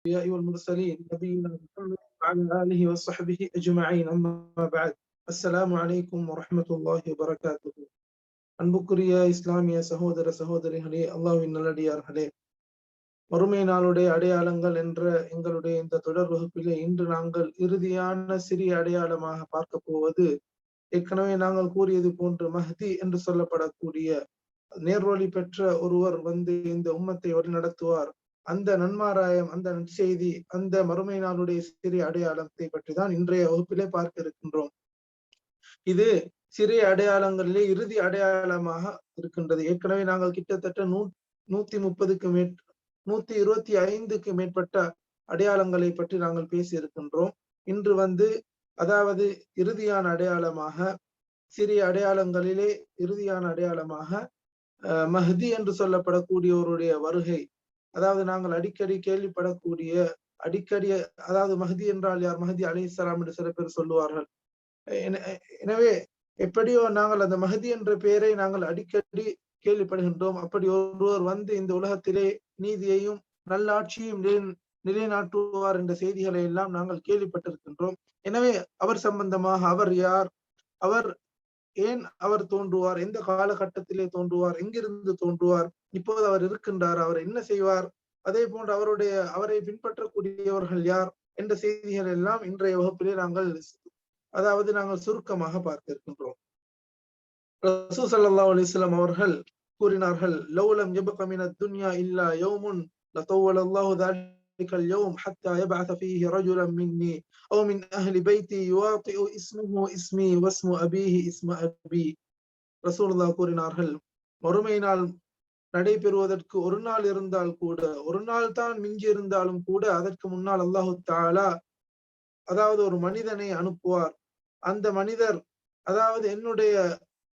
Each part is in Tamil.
الأنبياء والمرسلين نبينا محمد وعلى آله وصحبه أجمعين أما بعد السلام عليكم ورحمة الله وبركاته அன்புக்குரிய இஸ்லாமிய சகோதர சகோதரிகளே அல்லாஹ்வின் நல்லடியார்களே மறுமை நாளுடைய அடையாளங்கள் என்ற எங்களுடைய இந்த தொடர் வகுப்பிலே இன்று நாங்கள் இறுதியான சிறிய அடையாளமாக பார்க்க போவது ஏற்கனவே நாங்கள் கூறியது போன்று மஹதி என்று சொல்லப்படக்கூடிய நேர்வழி பெற்ற ஒருவர் வந்து இந்த உம்மத்தை வழிநடத்துவார் அந்த நன்மாராயம் அந்த நற்செய்தி அந்த மறுமை நாளுடைய சிறிய அடையாளத்தை பற்றி தான் இன்றைய வகுப்பிலே பார்க்க இருக்கின்றோம். இது சிறிய அடையாளங்களிலே இறுதி அடையாளமாக இருக்கின்றது. ஏற்கனவே நாங்கள் கிட்டத்தட்ட நூ நூத்தி முப்பதுக்கு மேற் நூத்தி இருபத்தி ஐந்துக்கு மேற்பட்ட அடையாளங்களை பற்றி நாங்கள் பேசி இருக்கின்றோம். இன்று வந்து அதாவது இறுதியான அடையாளமாக சிறிய அடையாளங்களிலே இறுதியான அடையாளமாக மஹதி என்று சொல்லப்படக்கூடியவருடைய வருகை அதாவது நாங்கள் அடிக்கடி கேள்விப்படக்கூடிய அடிக்கடி அதாவது மஹதி என்றால் யார்? மஹதி அலி இஸ்லாம் என்று சில பேர் சொல்லுவார்கள். எனவே எப்படியோ நாங்கள் அந்த மஹதி என்ற பெயரை நாங்கள் அடிக்கடி கேள்விப்படுகின்றோம். அப்படி ஒருவர் வந்து இந்த உலகத்திலே நீதியையும் நல்லாட்சியையும் நிலைநாட்டுவார் என்ற செய்திகளை எல்லாம் நாங்கள் கேள்விப்பட்டிருக்கின்றோம். எனவே அவர் சம்பந்தமாக அவர் யார்? அவர் ஏன் அவர் தோன்றுவார்? எந்த காலகட்டத்திலே தோன்றுவார்? எங்கிருந்து தோன்றுவார்? இப்போது அவர் இருக்கின்றார் அவர் என்ன செய்வார்? அதே போன்று அவருடைய அவரை பின்பற்றக்கூடியவர்கள் யார்? என்ற செய்திகள் எல்லாம் இன்றைய வகுப்பிலே நாங்கள் அதாவது நாங்கள் சுருக்கமாக பார்த்திருக்கின்றோம். ரசூ சல்லா அலிஸ்லாம் அவர்கள் கூறினார்கள் லௌலம் எபகமின துன்யா இல்லா யௌமுன் லத்தோவல் அல்லாஹு ذلك اليوم حتى يبعث فيه رجلا مني أو من أهل بيتي يواطئ اسمه اسمي واسم أبيه اسم أبي رسول الله கூறினார்கள் மறுமை நாள் நடைபெறுவதற்கு ஒரு நாள் இருந்தால் கூட ஒரு நாள் தான் மிஞ்சி இருந்தாலும் கூட அதற்கு முன்னால் அல்லாஹு தாலா அதாவது ஒரு மனிதனை அனுப்புவார் அந்த மனிதர் அதாவது என்னுடைய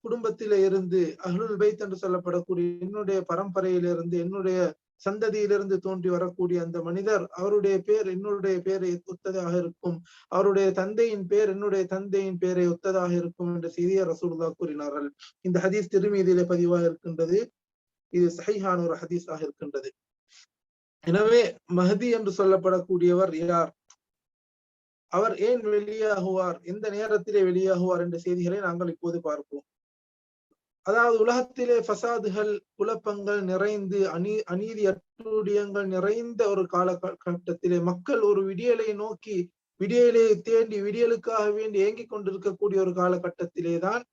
குடும்பத்தில இருந்து அஹ்லுல் பைத் என்று சொல்லப்படக்கூடிய என்னுடைய பரம்பரையிலிருந்து என்னுடைய சந்ததியிலிருந்து தோன்றி வரக்கூடிய அந்த மனிதர் அவருடைய பேர் என்னுடைய பேரை ஒத்ததாக இருக்கும். அவருடைய தந்தையின் பேர் என்னுடைய தந்தையின் பேரை ஒத்ததாக இருக்கும் என்ற செய்தியை ரசூல்லா கூறினார்கள். இந்த ஹதீஸ் திருமீதியிலே பதிவாக இருக்கின்றது. இது சஹிஹான ஒரு ஹதீஸாக இருக்கின்றது. எனவே மஹதி என்று சொல்லப்படக்கூடியவர் யார்? அவர் ஏன் வெளியாகுவார்? எந்த நேரத்திலே வெளியாகுவார் என்ற செய்திகளை நாங்கள் இப்போது பார்ப்போம். அதாவது உலகத்திலே ஃபசாதுகள் குழப்பங்கள் நிறைந்து அநீ அநீதி அட்டுடியங்கள் நிறைந்த ஒரு காலகட்டத்திலே மக்கள் ஒரு விடியலை நோக்கி விடியலை தேடி விடியலுக்காக வேண்டி ஏங்கிக் கொண்டிருக்கக்கூடிய ஒரு காலகட்டத்திலே தான்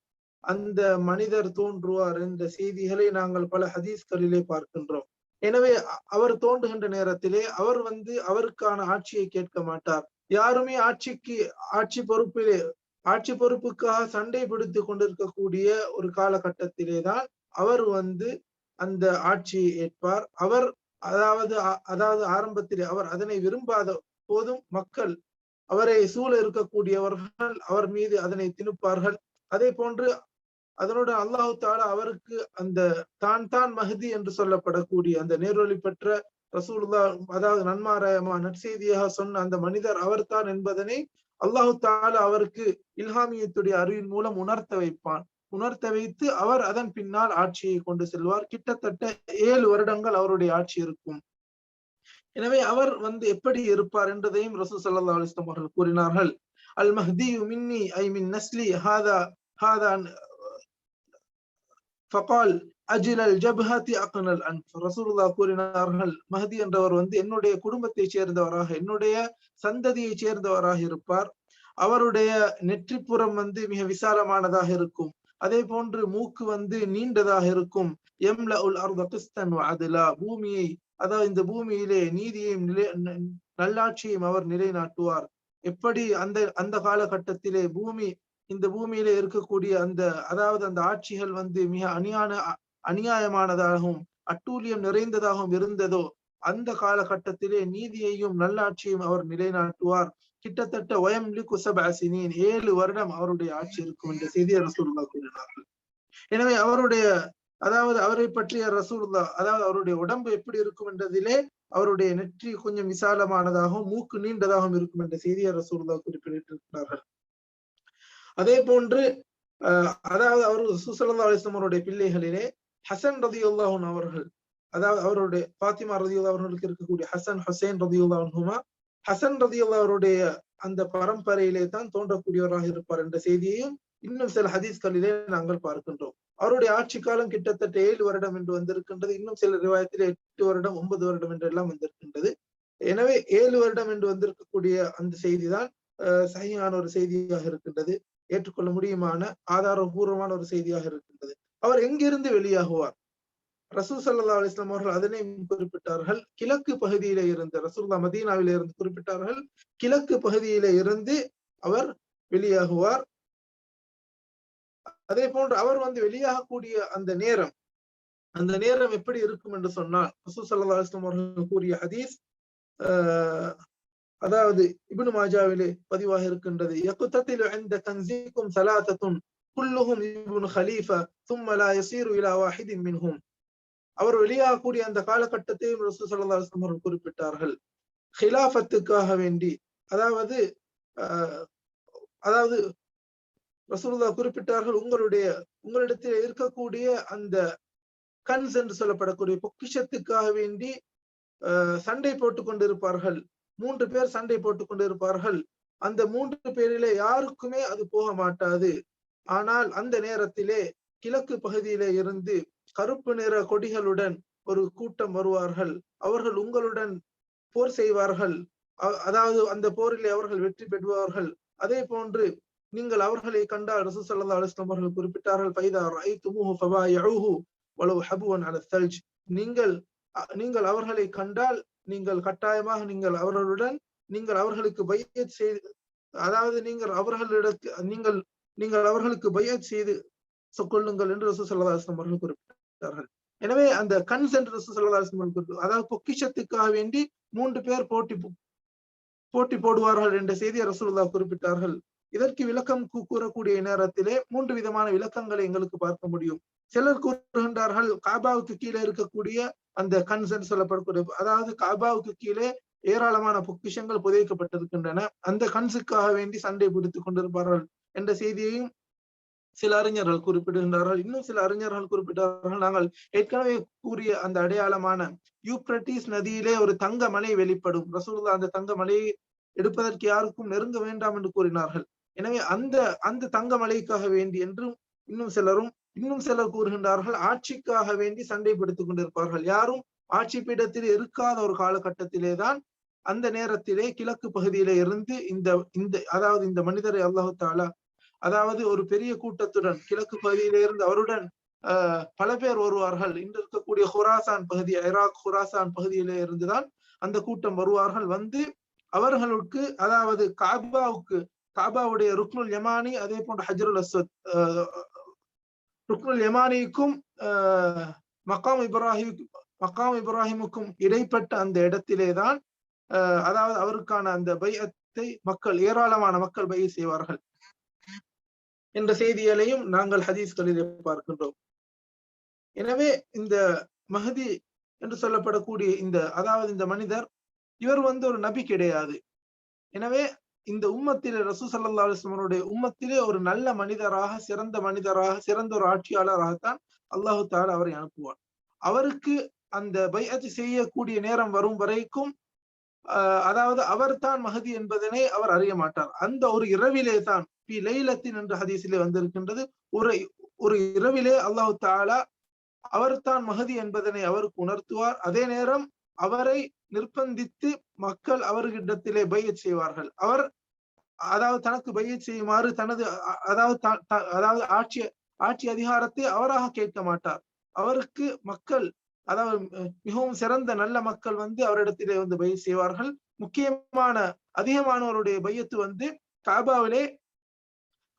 அந்த மனிதர் தோன்றுவார் என்ற செய்திகளை நாங்கள் பல ஹதீஸ்களிலே பார்க்கின்றோம். எனவே அவர் தோன்றுகின்ற நேரத்திலே அவர் வந்து அவருக்கான ஆட்சியை கேட்க மாட்டார். யாருமே ஆட்சிக்கு ஆட்சி பொறுப்பிலே ஆட்சி பொறுப்புக்காக சண்டை பிடித்து கொண்டிருக்கக்கூடிய ஒரு காலகட்டத்திலே தான் அவர் வந்து அந்த ஆட்சியை ஏற்பார். அவர் அதாவது அதாவது ஆரம்பத்திலே அவர் அதனை விரும்பாத போதும் மக்கள் அவரை சூழ இருக்கக்கூடியவர்கள் அவர் மீது அதனை திணிப்பார்கள். அதே போன்று அதனோட அல்லாஹு தாலா அவருக்கு அந்த தான் தான் மஹதி என்று சொல்லப்படக்கூடிய அந்த நேரொலி பெற்ற ரசூலுல்லா அதாவது நன்மாராயமா நற்செய்தியாக சொன்ன அந்த மனிதர் அவர்தான் என்பதனை அல்லாஹு தால அவருக்கு இல்ஹாமியத்துடைய அறிவின் மூலம் உணர்த்த வைப்பான். உணர்த்த வைத்து அவர் அதன் பின்னால் ஆட்சியை கொண்டு செல்வார். கிட்டத்தட்ட ஏழு வருடங்கள் அவருடைய ஆட்சி இருக்கும். எனவே அவர் வந்து எப்படி இருப்பார் என்றதையும் ரசூ சல்லா அலிஸ்லாம் அவர்கள் கூறினார்கள். அல் மஹ்தி மின்னி ஐ மின் நஸ்லி ஹாதா ஹாதா ஃபகால் அஜிலல் ஜபஹாத்தி அக்னல் அன்ஃப் ரசூலுல்லா கூறினார்கள் மஹதி என்றவர் வந்து என்னுடைய குடும்பத்தை சேர்ந்தவராக என்னுடைய சந்ததியை சேர்ந்தவராக இருப்பார். அவருடைய நெற்றிப்புறம் வந்து மிக விசாலமானதாக இருக்கும். அதே போன்று மூக்கு வந்து நீண்டதாக இருக்கும். எம்ல உல் அர்த அதுலா பூமியை அதாவது இந்த பூமியிலே நீதியையும் நிலை நல்லாட்சியையும் அவர் நிலைநாட்டுவார். எப்படி அந்த அந்த காலகட்டத்திலே பூமி இந்த பூமியில இருக்கக்கூடிய அந்த அதாவது அந்த ஆட்சிகள் வந்து மிக அணியான அநியாயமானதாகவும் அட்டூழியம் நிறைந்ததாகவும் இருந்ததோ அந்த காலகட்டத்திலே நீதியையும் நல்லாட்சியும் அவர் நிலைநாட்டுவார். கிட்டத்தட்ட ஒயம் ஏழு வருடம் அவருடைய ஆட்சி இருக்கும் என்ற செய்தியை ரசூல்லா கூறினார்கள். எனவே அவருடைய அதாவது அவரை பற்றிய ரசூல்லா அதாவது அவருடைய உடம்பு எப்படி இருக்கும் என்றதிலே அவருடைய நெற்றி கொஞ்சம் விசாலமானதாகவும் மூக்கு நீண்டதாகவும் இருக்கும் என்ற செய்தியை ரசூல்லா குறிப்பிட்டிருக்கிறார்கள். அதே போன்று அதாவது அவர் சுசலந்தா அலிஸ்லாம் அவருடைய பிள்ளைகளிலே ஹசன் ரதியுல்லாஹன் அவர்கள் அதாவது அவருடைய பாத்திமா ரதியுல்லா அவர்களுக்கு இருக்கக்கூடிய ஹசன் ஹுசைன் ரதியுல்லாஹுமா ஹசன் ரதியுல்லா அவருடைய அந்த பரம்பரையிலே தான் தோன்றக்கூடியவராக இருப்பார் என்ற செய்தியையும் இன்னும் சில ஹதீஸ்களிலே நாங்கள் பார்க்கின்றோம். அவருடைய ஆட்சி காலம் கிட்டத்தட்ட ஏழு வருடம் என்று வந்திருக்கின்றது இன்னும் சில ரிவாயத்தில் எட்டு வருடம் ஒன்பது வருடம் என்று எல்லாம் வந்திருக்கின்றது. எனவே ஏழு வருடம் என்று வந்திருக்கக்கூடிய அந்த செய்தி தான் சகியான ஒரு செய்தியாக இருக்கின்றது ஏற்றுக்கொள்ள முடியுமான ஆதாரபூர்வமான ஒரு செய்தியாக இருக்கின்றது. அவர் எங்கிருந்து வெளியாகுவார்? ரசூல் சல்லா அலிஸ்லாம் அவர்கள் அதனை குறிப்பிட்டார்கள். கிழக்கு பகுதியில இருந்து ரசூல்லா மதீனாவில இருந்து குறிப்பிட்டார்கள். கிழக்கு பகுதியில இருந்து அவர் வெளியாகுவார். அதே போன்று அவர் வந்து வெளியாகக்கூடிய அந்த நேரம் அந்த நேரம் எப்படி இருக்கும் என்று சொன்னால் ரசூல் சல்லா அலிஸ்லாம் அவர்கள் கூறிய ஹதீஸ் அதாவது இபுனு மாஜாவிலே பதிவாக இருக்கின்றது. எக்குத்தத்தில் எந்த கன்சிக்கும் சலாத்தத்துன். குல்லுகும் இப்னு ஹலீஃபா தும்ம யசீரு இலா வாஹிதின் மின்ஹும். அவர் வெளியாகக்கூடிய அந்த காலகட்டத்தையும் ரசூல் சல்லா அவர்கள் குறிப்பிட்டார்கள். ஹிலாஃபத்துக்காக வேண்டி. அதாவது அதாவது ரசூலுல்லா குறிப்பிட்டார்கள் உங்களுடைய உங்களிடத்தில் இருக்கக்கூடிய அந்த கன்ஸ் என்று சொல்லப்படக்கூடிய பொக்கிஷத்துக்காக வேண்டி சண்டை போட்டு கொண்டிருப்பார்கள். மூன்று பேர் சண்டை போட்டு கொண்டிருப்பார்கள். அந்த மூன்று பேரில யாருக்குமே அது போக மாட்டாது. ஆனால் அந்த நேரத்திலே கிழக்கு பகுதியிலே இருந்து கருப்பு நிற கொடிகளுடன் ஒரு கூட்டம் வருவார்கள். அவர்கள் உங்களுடன் போர் செய்வார்கள். அதாவது அந்த போரிலே அவர்கள் வெற்றி பெறுவார்கள். அதே போன்று நீங்கள் அவர்களை கண்டால் ரசூ சல்லா அலுவலாம் அவர்கள் குறிப்பிட்டார்கள் பைதா ரைத்துமுஹு ஃபபாயஉஹு வலவ் ஹபுவன் அல தல்ஜ் நீங்கள் நீங்கள் அவர்களை கண்டால் நீங்கள் கட்டாயமாக நீங்கள் அவர்களுடன் நீங்கள் அவர்களுக்கு பையத் செய்து அதாவது நீங்கள் அவர்களிடத்து நீங்கள் நீங்கள் அவர்களுக்கு பையத் செய்து கொள்ளுங்கள் என்று ரசூ அவர்கள் குறிப்பிட்டார்கள். எனவே அந்த கன்ஸ் என்று ரசூ அவர்கள் அலுவலாம் அதாவது பொக்கிஷத்துக்காக வேண்டி மூன்று பேர் போட்டி போட்டி போடுவார்கள் என்ற செய்தியை ரசூல்லா குறிப்பிட்டார்கள். இதற்கு விளக்கம் கூறக்கூடிய நேரத்திலே மூன்று விதமான விளக்கங்களை எங்களுக்கு பார்க்க முடியும். சிலர் கூறுகின்றார்கள் காபாவுக்கு கீழே இருக்கக்கூடிய அந்த கன்சன் சொல்லப்படக்கூடிய அதாவது காபாவுக்கு கீழே ஏராளமான பொக்கிஷங்கள் புதைக்கப்பட்டிருக்கின்றன. அந்த கன்சுக்காக வேண்டி சண்டை பிடித்துக் கொண்டிருப்பார்கள். என்ற செய்தியையும் சில அறிஞர்கள் குறிப்பிடுகின்றார்கள் இன்னும் சில அறிஞர்கள் குறிப்பிட்டார்கள். நாங்கள் ஏற்கனவே கூறிய அந்த அடையாளமான யூப்ரட்டிஸ் நதியிலே ஒரு தங்க மலை வெளிப்படும். ரசூல்லா அந்த தங்க மலையை எடுப்பதற்கு யாருக்கும் நெருங்க வேண்டாம் என்று கூறினார்கள். எனவே அந்த அந்த தங்க மலைக்காக வேண்டி என்றும் இன்னும் சிலரும் இன்னும் சிலர் கூறுகின்றார்கள். ஆட்சிக்காக வேண்டி சண்டை பிடித்துக் கொண்டிருப்பார்கள். யாரும் ஆட்சி பீடத்தில் இருக்காத ஒரு காலகட்டத்திலே தான் அந்த நேரத்திலே கிழக்கு பகுதியில இருந்து இந்த இந்த அதாவது இந்த மனிதரை அல்லாஹு தாலா அதாவது ஒரு பெரிய கூட்டத்துடன் கிழக்கு பகுதியிலிருந்து அவருடன் அஹ் பல பேர் வருவார்கள். இன்று இருக்கக்கூடிய ஹுராசான் பகுதி ஐராக் ஹுராசான் பகுதியில இருந்துதான் அந்த கூட்டம் வருவார்கள். வந்து அவர்களுக்கு அதாவது காபாவுக்கு காபாவுடைய ருக்னுல் யமானி அதே போன்ற ஹஜருல் அஸ்வத் ருக்னுல் யமானிக்கும் மக்காம் இப்ராஹிம் மக்காம் இப்ராஹிமுக்கும் இடைப்பட்ட அந்த இடத்திலே தான் அதாவது அவருக்கான அந்த பையத்தை மக்கள் ஏராளமான மக்கள் பைய செய்வார்கள். என்ற செய்திகளையும் நாங்கள் ஹதீஸ்களிலே பார்க்கின்றோம். எனவே இந்த மஹதி என்று சொல்லப்படக்கூடிய இந்த அதாவது இந்த மனிதர் இவர் வந்து ஒரு நபி கிடையாது. எனவே இந்த உம்மத்திலே ரசூ சல்லா உம்மத்திலே ஒரு நல்ல மனிதராக சிறந்த மனிதராக சிறந்த ஒரு ஆட்சியாளராகத்தான் அல்லாஹு தாலா அவரை அனுப்புவார் அவருக்கு அந்த பையத்து செய்யக்கூடிய நேரம் வரும் வரைக்கும் அதாவது அவர் தான் மகதி என்பதனை அவர் அறிய மாட்டார். அந்த ஒரு இரவிலே தான் பி லைலத்தின் என்ற ஹதீஸிலே வந்திருக்கின்றது. ஒரு ஒரு இரவிலே அல்லாஹு தாலா அவர் தான் மகதி என்பதனை அவருக்கு உணர்த்துவார். அதே நேரம் அவரை நிர்பந்தித்து மக்கள் அவர்களிடத்திலே பையச் செய்வார்கள். அவர் அதாவது தனக்கு பையச் செய்யுமாறு தனது அதாவது அதாவது ஆட்சி ஆட்சி அதிகாரத்தை அவராக கேட்க மாட்டார். அவருக்கு மக்கள் அதாவது மிகவும் சிறந்த நல்ல மக்கள் வந்து அவரிடத்திலே வந்து பைய செய்வார்கள். முக்கியமான அதிகமானவருடைய பையத்து வந்து காபாவிலே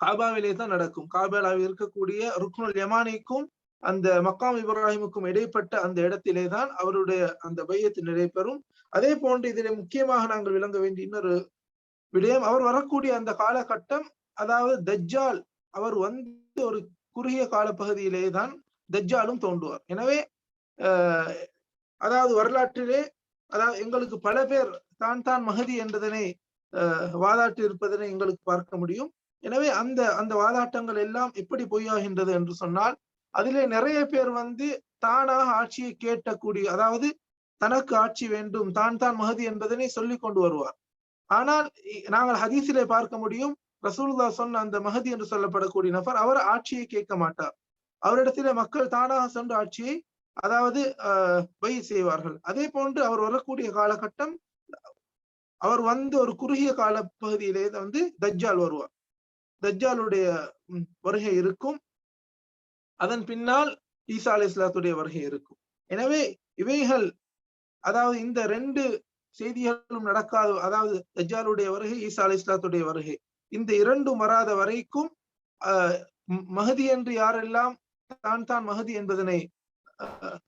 காபாவிலே தான் நடக்கும். காபாவில் இருக்கக்கூடிய ருக்னுல் யமானிக்கும் அந்த மக்காம் இப்ராஹிமுக்கும் இடைப்பட்ட அந்த இடத்திலே தான் அவருடைய அந்த பையத்து நடைபெறும். அதே போன்று இதிலே முக்கியமாக நாங்கள் விளங்க வேண்டிய இன்னொரு விடயம் அவர் வரக்கூடிய அந்த காலகட்டம் அதாவது தஜ்ஜால் அவர் வந்து ஒரு குறுகிய கால பகுதியிலே தான் தஜ்ஜாலும் தோன்றுவார். எனவே அதாவது வரலாற்றிலே அதாவது எங்களுக்கு பல பேர் தான் தான் மகதி என்றதனை வாதாட்டி இருப்பதனை எங்களுக்கு பார்க்க முடியும். எனவே அந்த அந்த வாதாட்டங்கள் எல்லாம் எப்படி பொய்யாகின்றது என்று சொன்னால் அதிலே நிறைய பேர் வந்து தானாக ஆட்சியை கேட்டக்கூடிய அதாவது தனக்கு ஆட்சி வேண்டும் தான் தான் மகதி என்பதனை சொல்லி கொண்டு வருவார். ஆனால் நாங்கள் ஹதீஸிலே பார்க்க முடியும் ரசூலுல்லா சொன்ன அந்த மகதி என்று சொல்லப்படக்கூடிய நபர் அவர் ஆட்சியை கேட்க மாட்டார். அவரிடத்திலே மக்கள் தானாக சென்று ஆட்சியை அதாவது அஹ் வை செய்வார்கள். அதே போன்று அவர் வரக்கூடிய காலகட்டம் அவர் வந்து ஒரு குறுகிய கால பகுதியிலே வந்து தஜ்ஜால் வருவார். தஜ்ஜாலுடைய வருகை இருக்கும். அதன் பின்னால் ஈசா அலி இஸ்லாத்துடைய வருகை இருக்கும். எனவே இவைகள் அதாவது இந்த ரெண்டு செய்திகளும் நடக்காது அதாவது தஜ்ஜாலுடைய வருகை ஈசா அலி இஸ்லாத்துடைய வருகை. இந்த இரண்டும் வராத வரைக்கும் அஹ் மகதி என்று யாரெல்லாம் தான் தான் மகதி என்பதனை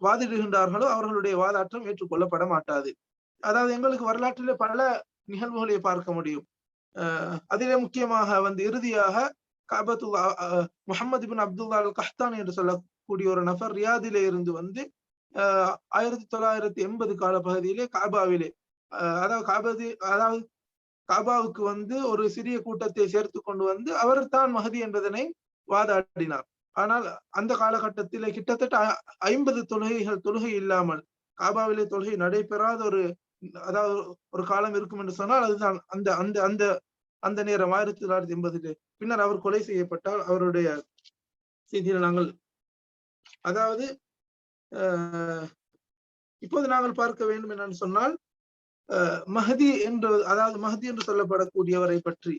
வாதிடுகின்றார்களோ அவர்களுடைய வாதாற்றம் ஏற்றுக்கொள்ளப்பட மாட்டாது. அதாவது எங்களுக்கு வரலாற்றிலே பல நிகழ்வுகளை பார்க்க முடியும். அதிலே முக்கியமாக வந்து இறுதியாக காபத்துல்லா முகமது பின் அப்துல்லா அல் கஹ்தான் என்று சொல்லக்கூடிய ஒரு நபர் ரியாதிலே இருந்து வந்து அஹ் ஆயிரத்தி தொள்ளாயிரத்தி எண்பது கால பகுதியிலே காபாவிலே அதாவது காபதி அதாவது காபாவுக்கு வந்து ஒரு சிறிய கூட்டத்தை சேர்த்து கொண்டு வந்து அவர் தான் மகதி என்பதனை வாதாடினார். ஆனால் அந்த காலகட்டத்திலே கிட்டத்தட்ட ஐம்பது தொழுகைகள் தொழுகை இல்லாமல் காபாவிலே தொழுகை நடைபெறாத ஒரு அதாவது ஒரு காலம் இருக்கும் என்று சொன்னால் அதுதான் அந்த அந்த அந்த அந்த நேரம் ஆயிரத்தி தொள்ளாயிரத்தி எண்பதுல பின்னர் அவர் கொலை செய்யப்பட்டால் அவருடைய செய்தியில் நாங்கள் அதாவது இப்போது நாங்கள் பார்க்க வேண்டும் என்னன்னு சொன்னால் மஹதி என்று அதாவது மஹதி என்று சொல்லப்படக்கூடியவரை பற்றி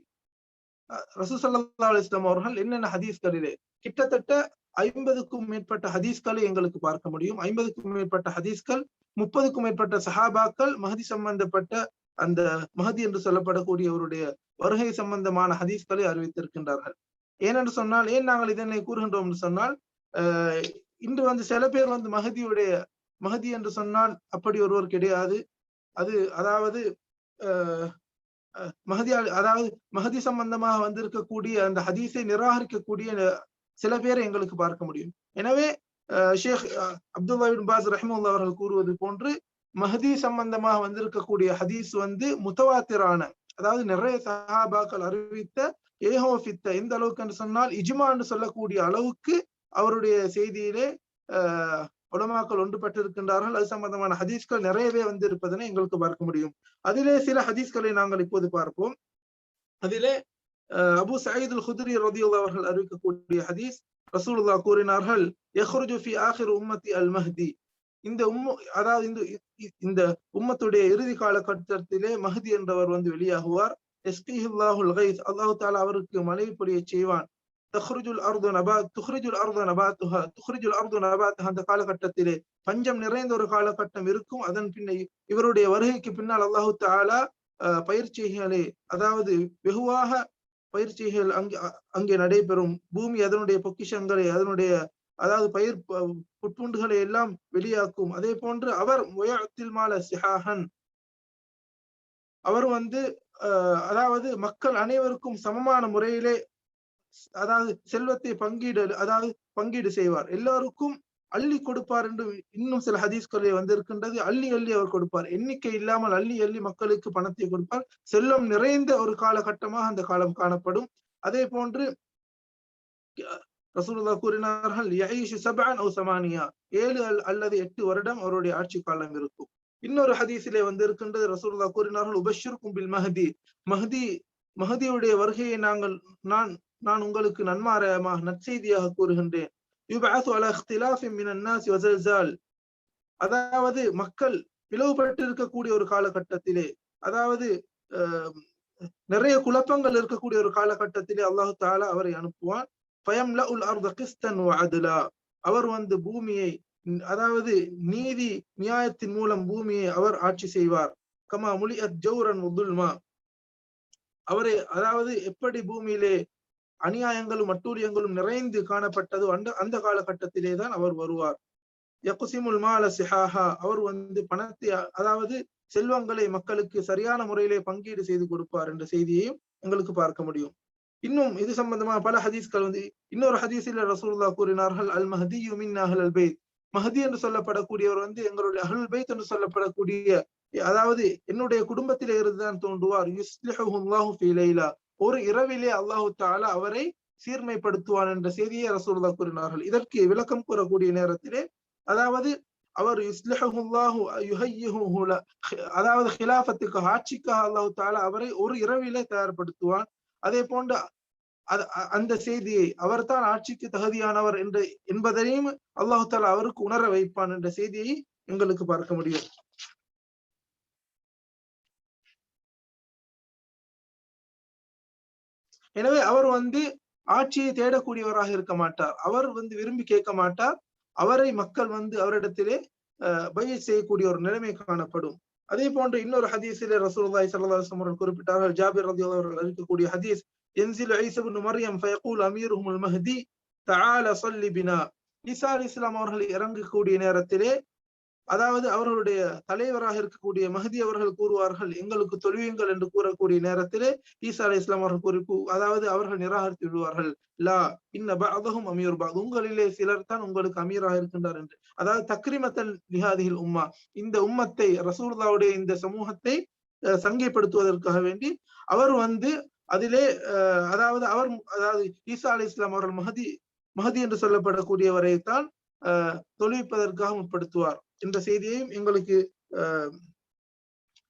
ரசூசல்லா அலிஸ்லாம் அவர்கள் என்னென்ன ஹதீஸ்களிலே கிட்டத்தட்ட ஐம்பதுக்கும் மேற்பட்ட ஹதீஸ்களை எங்களுக்கு பார்க்க முடியும். ஐம்பதுக்கும் மேற்பட்ட ஹதீஸ்கள் முப்பதுக்கும் மேற்பட்ட சஹாபாக்கள் மஹதி சம்பந்தப்பட்ட அந்த மஹதி என்று சொல்லப்படக்கூடியவருடைய வருகை சம்பந்தமான ஹதீஸ்களை அறிவித்திருக்கின்றார்கள். ஏனென்று சொன்னால் ஏன் நாங்கள் இதனை கூறுகின்றோம் என்று சொன்னால் இன்று வந்து சில பேர் வந்து மகதியுடைய மகதி என்று சொன்னால் அப்படி ஒருவர் கிடையாது. அது அதாவது அஹ் மகதி அதாவது மகதி சம்பந்தமாக வந்திருக்கக்கூடிய அந்த ஹதீஸை நிராகரிக்கக்கூடிய சில பேரை எங்களுக்கு பார்க்க முடியும். எனவே ஷேக் அப்துல்லா பாஸ் ரஹிமுல்லா அவர்கள் கூறுவது போன்று மஹதி சம்பந்தமாக வந்திருக்கக்கூடிய ஹதீஸ் வந்து முத்தவாத்திரான அதாவது நிறைய சஹாபாக்கள் அறிவித்த ஏகோபித்த எந்த அளவுக்கு என்று சொன்னால் இஜ்மான்னு சொல்லக்கூடிய அளவுக்கு அவருடைய செய்தியிலே அஹ் உலமாக்கள் ஒன்றுபட்டிருக்கின்றார்கள். அது சம்பந்தமான ஹதீஸ்கள் நிறையவே வந்து இருப்பதனை எங்களுக்கு பார்க்க முடியும். அதிலே சில ஹதீஸ்களை நாங்கள் இப்போது பார்ப்போம். அதிலே அபு சயீத் அல் ஹுத்ரி ரதியுல்லா அவர்கள் அறிவிக்கக்கூடிய ஹதீஸ் ரசூலுல்லா கூறினார்கள் யஹ்ருஜு ஃபி ஆஹிர் உம்மத்தி அல் மஹ்தி இந்த உம்ம அதாவது இந்த இந்த உம்மத்துடைய இறுதி கால கட்டத்திலே மஹதி என்றவர் வந்து வெளியாகுவார் எஸ்கிஹுல்லாஹுல் கைஸ் அல்லாஹு தாலா அவருக்கு மழை பொழிய செய்வான் தஹ்ருஜுல் அர்து நபா துஹ்ரிஜுல் அர்து நபாத்துஹா துஹ்ரிஜுல் அர்து நபாத்துஹா அந்த காலகட்டத்திலே பஞ்சம் நிறைந்த ஒரு காலகட்டம் இருக்கும் அதன் பின்ன இவருடைய வருகைக்கு பின்னால் அல்லாஹு தாலா பயிற்சிகளை அதாவது வெகுவாக பயிற்சிகள் அங்கே அங்கே நடைபெறும். பூமி அதனுடைய பொக்கிஷங்களை அதனுடைய அதாவது பயிர் புட்புண்டுகளை எல்லாம் வெளியாக்கும். அதே போன்று அவர் முயத்தில் மால சிஹாகன் அவர் வந்து அதாவது மக்கள் அனைவருக்கும் சமமான முறையிலே அதாவது செல்வத்தை பங்கீடு அதாவது பங்கீடு செய்வார். எல்லாருக்கும் அள்ளி கொடுப்பார் என்று இன்னும் சில ஹதீஸ்களில் வந்திருக்கின்றது. அள்ளி அள்ளி அவர் கொடுப்பார். எண்ணிக்கை இல்லாமல் அள்ளி அள்ளி மக்களுக்கு பணத்தை கொடுப்பார். செல்வம் நிறைந்த ஒரு காலகட்டமாக அந்த காலம் காணப்படும். அதே போன்று ரசூலுல்லா கூறினார்கள் யஈஷு சபான் ஓ சமானியா. ஏழு அல்லது எட்டு வருடம் அவருடைய ஆட்சி காலம் இருக்கும். இன்னொரு ஹதீஸிலே வந்து இருக்கின்றது கூறினார்கள் உபஷிருக்கும் கும்பில் மஹதி. மஹதி மஹதியுடைய வருகையை நாங்கள் நான் நான் உங்களுக்கு நன்மாராயமாக நற்செய்தியாக கூறுகின்றேன். யுபாசு அல இഖ்திலாஃபின் மினன்னாஸ் வசல்சால். அதாவது மக்கள் பிளவுபட்டு இருக்கக்கூடிய ஒரு காலகட்டத்திலே அதாவது நிறைய குழப்பங்கள் இருக்கக்கூடிய ஒரு காலகட்டத்திலே அல்லாஹு தாலா அவரை அனுப்புவான். பயம்ல உல் அர்த கிஸ்தன் அதுலா அவர் வந்து பூமியை அதாவது நீதி நியாயத்தின் மூலம் பூமியை அவர் ஆட்சி செய்வார். கமா முலி அத் ஜௌரன் உதுல்மா அவரை அதாவது எப்படி பூமியிலே அநியாயங்களும் அட்டூரியங்களும் நிறைந்து காணப்பட்டது. அந்த அந்த காலகட்டத்திலே தான் அவர் வருவார். யகுசிமுல் மால சிஹாஹா அவர் வந்து பணத்தை அதாவது செல்வங்களை மக்களுக்கு சரியான முறையிலே பங்கீடு செய்து கொடுப்பார் என்ற செய்தியையும் எங்களுக்கு பார்க்க முடியும். இன்னும் இது சம்பந்தமாக பல ஹதீஸ்கள் வந்து இன்னொரு ஹதீஸில் ரசூல்லா கூறினார்கள் அல் மஹதி யுமின் அஹல் பைத். மஹதி என்று சொல்லப்படக்கூடியவர் வந்து எங்களுடைய அஹல் பைத் என்று சொல்லப்படக்கூடிய அதாவது என்னுடைய குடும்பத்திலே இருந்துதான் தோன்றுவார். யுஸ்லிஹுல்லாஹு ஃபி லைலா. ஒரு இரவிலே அல்லாஹு தாலா அவரை சீர்மைப்படுத்துவான் என்ற செய்தியை ரசூல்லா கூறினார்கள். இதற்கு விளக்கம் கூறக்கூடிய நேரத்திலே அதாவது அவர் அதாவது ஹிலாபத்துக்கு ஆட்சிக்காக அல்லாஹு தாலா அவரை ஒரு இரவிலே தயார்படுத்துவான். அதே போன்று அந்த செய்தியை அவர்தான் ஆட்சிக்கு தகுதியானவர் என்று என்பதையும் அல்லாஹு தாலா அவருக்கு உணர வைப்பான் என்ற செய்தியை எங்களுக்கு பார்க்க முடியும். எனவே அவர் வந்து ஆட்சியை தேடக்கூடியவராக இருக்க மாட்டார். அவர் வந்து விரும்பி கேட்க மாட்டார். அவரை மக்கள் வந்து அவரிடத்திலே பய செய்யக்கூடிய ஒரு நிலைமை காணப்படும். அதே போன்று இன்னொரு ஹதீஸிலே ரசூலுல்லாஹி ஸல்லல்லாஹு அலைஹி குறிப்பிட்டார்கள் ஜாபிர் ரலியல்லாஹு அன்ஹு அறிவிக்கக்கூடிய ஹதீஸ் என்சில் ஈஸா இப்னு மரியம் ஃபயகூல் அமீருஹுல் மஹ்தி தஆல ஸல்லி பினா. ஈசா அலைஹிஸ்ஸலாம் அவர்கள் இறங்கக்கூடிய நேரத்திலே அதாவது அவர்களுடைய தலைவராக இருக்கக்கூடிய மஹதி அவர்கள் கூறுவார்கள் எங்களுக்கு தொழுவீங்கள் என்று கூறக்கூடிய நேரத்திலே ஈசா அலி இஸ்லாம் அவர்கள் குறிப்பு அதாவது அவர்கள் நிராகரித்து விடுவார்கள். லா இன்ன பஅதஹும் அமீர் பாக் உங்களிலே சிலர் தான் உங்களுக்கு அமீராக இருக்கின்றார் என்று. அதாவது தக்ரிமத்தன் லிஹாதிஹில் உம்மா இந்த உம்மத்தை ரசூர்தாவுடைய இந்த சமூகத்தை அஹ், சங்கைப்படுத்துவதற்காக வேண்டி அவர் வந்து அதிலே அஹ், அதாவது அவர் அதாவது ஈசா அலி இஸ்லாம் அவர்கள் மஹதி மஹதி என்று சொல்லப்படக்கூடியவரை தான் அஹ், தொழுவிப்பதற்காக முற்படுத்துவார். என்ற செய்தியையும் எங்களுக்கு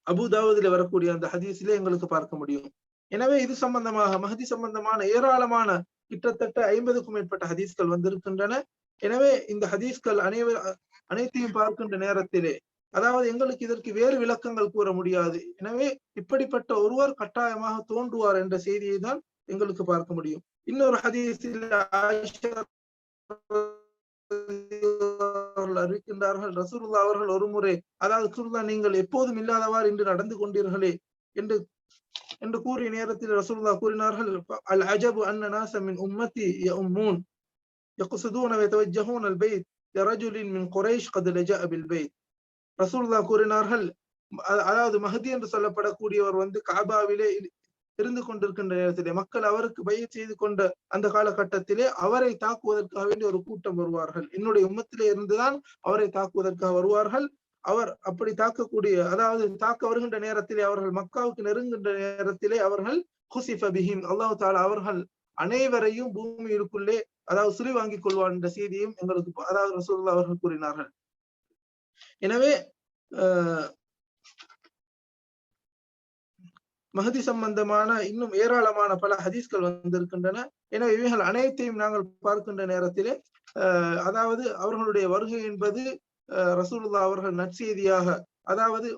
அபுதாவதில் வரக்கூடிய அந்த ஹதீஸிலே எங்களுக்கு பார்க்க முடியும். எனவே இது சம்பந்தமாக மஹதி சம்பந்தமான ஏராளமான கிட்டத்தட்ட ஐம்பதுக்கும் மேற்பட்ட ஹதீஸ்கள் வந்திருக்கின்றன. எனவே இந்த ஹதீஸ்கள் அனைவர் அனைத்தையும் பார்க்கின்ற நேரத்திலே அதாவது எங்களுக்கு இதற்கு வேறு விளக்கங்கள் கூற முடியாது. எனவே இப்படிப்பட்ட ஒருவர் கட்டாயமாக தோன்றுவார் என்ற செய்தியை தான் எங்களுக்கு பார்க்க முடியும். இன்னொரு ஹதீஸில் அவர்கள் அறிவிக்கின்றார்கள் ரசூலுல்லா அவர்கள் ஒரு முறை அதாவது ரசூலுல்லா நீங்கள் எப்போதும் இல்லாதவாறு இன்று நடந்து கொண்டீர்களே என்று என்று கூறிய நேரத்தில் ரசூலுல்லா கூறினார்கள் அல் அஜபு அன்ன நாச மின் உம்மத்தி யஉம்மூன் يقصدون ويتوجهون البيت لرجل من قريش قد لجأ بالبيت ரசூலுல்லா கூறினார்கள் அ- அதாவது மஹதி என்று சொல்லப்படக்கூடியவர் வந்து காபாவிலே இரு- இருந்து கொண்டிருக்கின்ற நேரத்திலே மக்கள் அவருக்கு பய செய்து கொண்ட அந்த காலகட்டத்திலே அவரை தாக்குவதற்காக வேண்டிய ஒரு கூட்டம் வருவார்கள். என்னுடைய உம்மத்திலே இருந்துதான் அவரை தாக்குவதற்காக வருவார்கள். அவர் அப்படி தாக்கக்கூடிய அதாவது தாக்க வருகின்ற நேரத்திலே அவர்கள் மக்காவுக்கு நெருங்குகின்ற நேரத்திலே அவர்கள் குசிஃப பிஹிம் தாலா அவர்கள் அனைவரையும் பூமியிற்குள்ளே அதாவது சுரி வாங்கிக் கொள்வார் என்ற செய்தியும் எங்களுக்கு அதாவது ரசூலுல்லாஹ் அவர்கள் கூறினார்கள். எனவே மகதி சம்பந்தமான இன்னும் ஏராளமான பல ஹதீஸ்கள் வந்திருக்கின்றன. எனவே இவைகள் அனைத்தையும் நாங்கள் பார்க்கின்ற நேரத்திலே அதாவது அவர்களுடைய வருகை என்பது அஹ், அவர்கள் நற்செய்தியாக அதாவது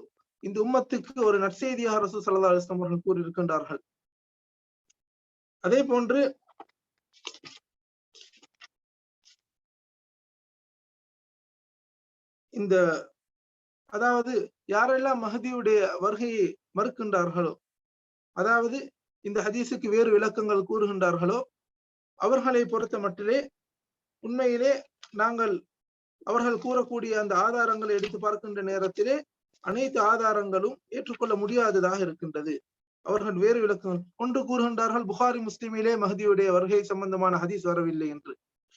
இந்த உம்மத்துக்கு ஒரு நற்செய்தியாக ரசூல் சல்லா அலிஸ்லாம் அவர்கள் கூறியிருக்கின்றார்கள். அதே போன்று இந்த அதாவது யாரெல்லாம் மஹதியுடைய வருகையை மறுக்கின்றார்களோ அதாவது இந்த ஹதீஸுக்கு வேறு விளக்கங்கள் கூறுகின்றார்களோ அவர்களை பொறுத்த மட்டிலே உண்மையிலே நாங்கள் அவர்கள் கூறக்கூடிய அந்த ஆதாரங்களை எடுத்து பார்க்கின்ற நேரத்திலே அனைத்து ஆதாரங்களும் ஏற்றுக்கொள்ள முடியாததாக இருக்கின்றது. அவர்கள் வேறு விளக்கங்கள் ஒன்று கூறுகின்றார்கள் புகாரி முஸ்லிமிலே மஹதியுடைய வருகை சம்பந்தமான ஹதீஸ் வரவில்லை என்று.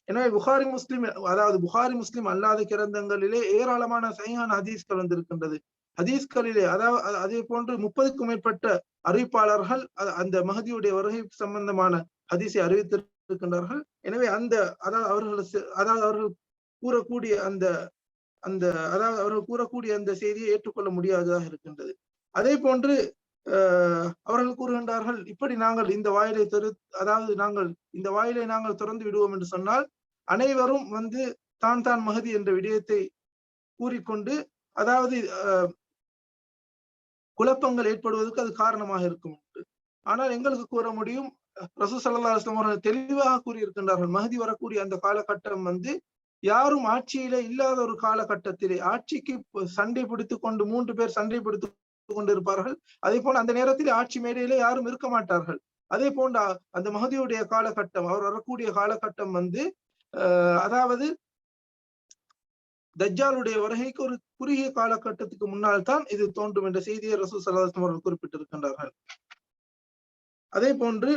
எனவே புகாரி முஸ்லிம் அதாவது புகாரி முஸ்லிம் அல்லாத கிரந்தங்களிலே ஏராளமான சையான ஹதீஸ்கள் வந்திருக்கின்றது. ஹதீஸ்களிலே அதாவது அதே போன்று முப்பதுக்கும் மேற்பட்ட அறிவிப்பாளர்கள் அந்த மகதியுடைய வருகை சம்பந்தமான ஹதீஸை அறிவித்திருக்கின்றார்கள். எனவே அந்த அதாவது அவர்கள் அதாவது அவர்கள் கூறக்கூடிய அந்த அந்த அதாவது அவர்கள் கூறக்கூடிய அந்த செய்தியை ஏற்றுக்கொள்ள முடியாததாக இருக்கின்றது. அதே போன்று அஹ், அவர்கள் கூறுகின்றார்கள் இப்படி நாங்கள் இந்த வாயிலை திரு அதாவது நாங்கள் இந்த வாயிலை நாங்கள் திறந்து விடுவோம் என்று சொன்னால் அனைவரும் வந்து தான் தான் மகதி என்ற விடயத்தை கூறிக்கொண்டு அதாவது அஹ், குழப்பங்கள் ஏற்படுவதற்கு அது காரணமாக இருக்கும் ஆனால் எங்களுக்கு கூற முடியும் ரசூ சல்லா அலுவலம் அவர்கள் தெளிவாக கூறியிருக்கின்றார்கள் மகதி வரக்கூடிய அந்த காலகட்டம் வந்து யாரும் ஆட்சியிலே இல்லாத ஒரு காலகட்டத்திலே ஆட்சிக்கு சண்டை பிடித்துக் கொண்டு மூன்று பேர் சண்டை பிடித்து கொண்டிருப்பார்கள். அதே போல அந்த நேரத்தில் ஆட்சி மேடையிலே யாரும் இருக்க மாட்டார்கள். அதே போன்ற அந்த மகதியுடைய காலகட்டம் அவர் வரக்கூடிய காலகட்டம் வந்து அதாவது தஜ்ஜாலுடைய வருகைக்கு ஒரு குறுகிய காலகட்டத்துக்கு முன்னால் தான் இது தோன்றும் என்ற செய்தியை ரசூ சலாஸ்லம் அவர்கள் குறிப்பிட்டிருக்கின்றார்கள். அதே போன்று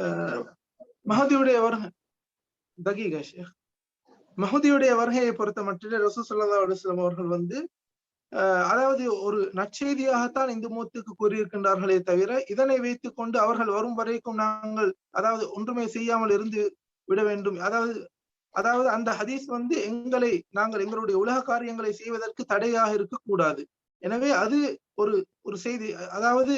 அஹ், மஹதியுடைய வருகை தகீகா ஷேக். மஹதியுடைய வருகையை பொறுத்த மட்டிலே ரசூ சல்லா அலுவலம் அவர்கள் வந்து அதாவது ஒரு நற்செய்தியாகத்தான் இந்த மூத்துக்கு கூறியிருக்கின்றார்களே தவிர இதனை வைத்துக் கொண்டு அவர்கள் வரும் வரைக்கும் நாங்கள் அதாவது ஒன்றுமே செய்யாமல் இருந்து விட வேண்டும். அதாவது அதாவது அந்த ஹதீஸ் வந்து எங்களை நாங்கள் எங்களுடைய உலக காரியங்களை செய்வதற்கு தடையாக இருக்கக்கூடாது. எனவே அது ஒரு ஒரு செய்தி அதாவது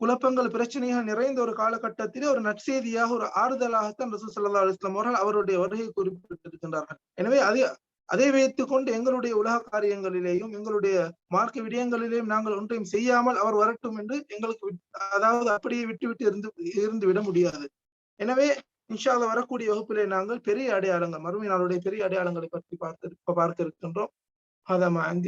குழப்பங்கள் பிரச்சனைகள் நிறைந்த ஒரு காலகட்டத்திலே ஒரு நற்செய்தியாக ஒரு ஆறுதலாகத்தான் ரசூல் சல்லா அலுவலாம் அவர்கள் அவருடைய வருகை குறிப்பிட்டிருக்கின்றார்கள். எனவே அது அதை வைத்துக் கொண்டு எங்களுடைய உலக காரியங்களிலேயும் எங்களுடைய மார்க்க விடயங்களிலேயும் நாங்கள் ஒன்றையும் செய்யாமல் அவர் வரட்டும் என்று எங்களுக்கு அதாவது அப்படியே விட்டுவிட்டு இருந்து இருந்து விட முடியாது. எனவே இன்ஷால்ல வரக்கூடிய வகுப்பிலே நாங்கள் பெரிய அடையாளங்கள் மறுமை நாளுடைய பெரிய அடையாளங்களை பற்றி பார்த்து பார்க்க இருக்கின்றோம். அதமா